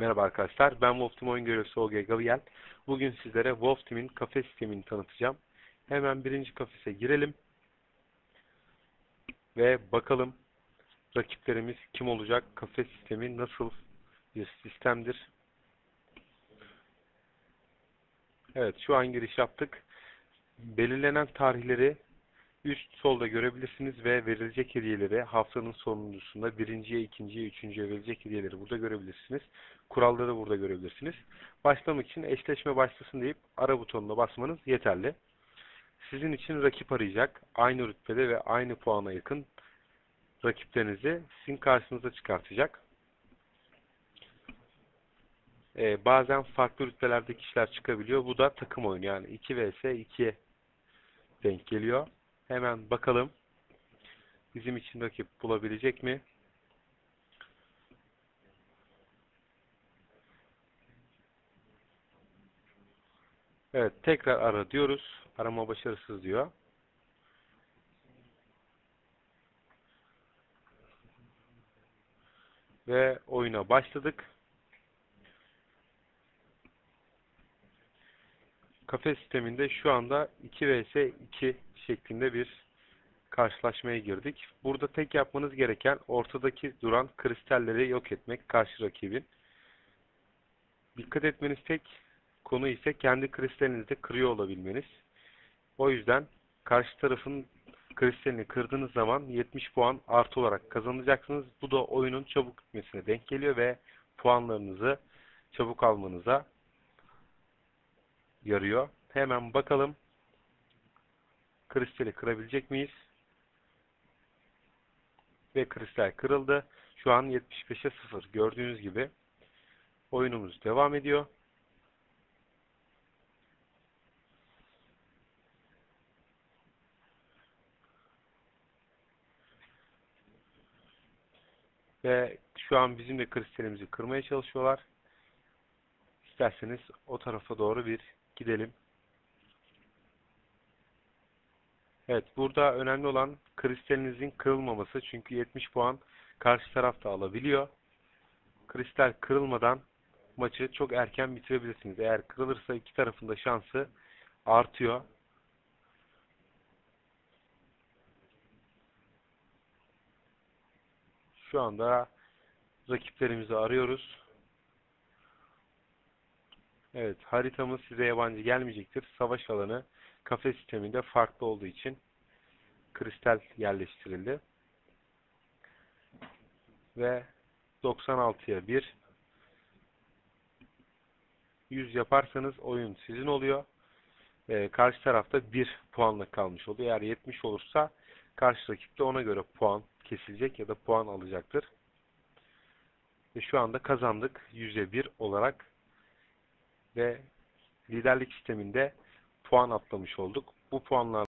Merhaba arkadaşlar, ben Wolf Team oyun görevlisi Olga Gabriel. Bugün sizlere Wolf Team'in kafes sistemini tanıtacağım. Hemen birinci kafese girelim. Ve bakalım rakiplerimiz kim olacak, kafes sistemi nasıl bir sistemdir. Evet, şu an giriş yaptık. Belirlenen tarihleri üst solda görebilirsiniz ve verilecek hediyeleri haftanın sonuncusunda birinciye, ikinciye, üçüncüye verilecek hediyeleri burada görebilirsiniz. Kuralları burada görebilirsiniz. Başlamak için eşleşme başlasın deyip ara butonuna basmanız yeterli. Sizin için rakip arayacak. Aynı rütbede ve aynı puana yakın rakiplerinizi sizin karşınıza çıkartacak. Ee, bazen farklı rütbelerde kişiler çıkabiliyor. Bu da takım oyunu yani 2 vs 2'ye denk geliyor. Hemen bakalım. Bizim için rakip bulabilecek mi? Evet, tekrar ara diyoruz. Arama başarısız diyor. Ve oyuna başladık. Kafe sisteminde şu anda 2 vs 2 şeklinde bir karşılaşmaya girdik. Burada tek yapmanız gereken ortadaki duran kristalleri yok etmek karşı rakibin. Dikkat etmeniz tek konu ise kendi kristalinizi kırıyor olabilmeniz. O yüzden karşı tarafın kristalini kırdığınız zaman 70 puan artı olarak kazanacaksınız. Bu da oyunun çabuk bitmesine denk geliyor ve puanlarınızı çabuk almanıza yarıyor. Hemen bakalım kristali kırabilecek miyiz? Ve kristal kırıldı. Şu an 75'e 0. Gördüğünüz gibi oyunumuz devam ediyor. Ve şu an bizim de kristalimizi kırmaya çalışıyorlar. İsterseniz o tarafa doğru bir gidelim. Evet, burada önemli olan kristalinizin kırılmaması. Çünkü 70 puan karşı taraf da alabiliyor. Kristal kırılmadan maçı çok erken bitirebilirsiniz. Eğer kırılırsa iki tarafın da şansı artıyor. Şu anda rakiplerimizi arıyoruz. Evet, haritamız size yabancı gelmeyecektir. Savaş alanı kafe sisteminde farklı olduğu için kristal yerleştirildi. Ve 96'ya 1 100 yaparsanız oyun sizin oluyor. Ee, karşı tarafta 1 puanla kalmış oluyor. Eğer 70 olursa karşı rakipte ona göre puan kesilecek ya da puan alacaktır. Ve şu anda kazandık yüzde bir olarak ve liderlik sisteminde puan atlamış olduk. Bu puanlar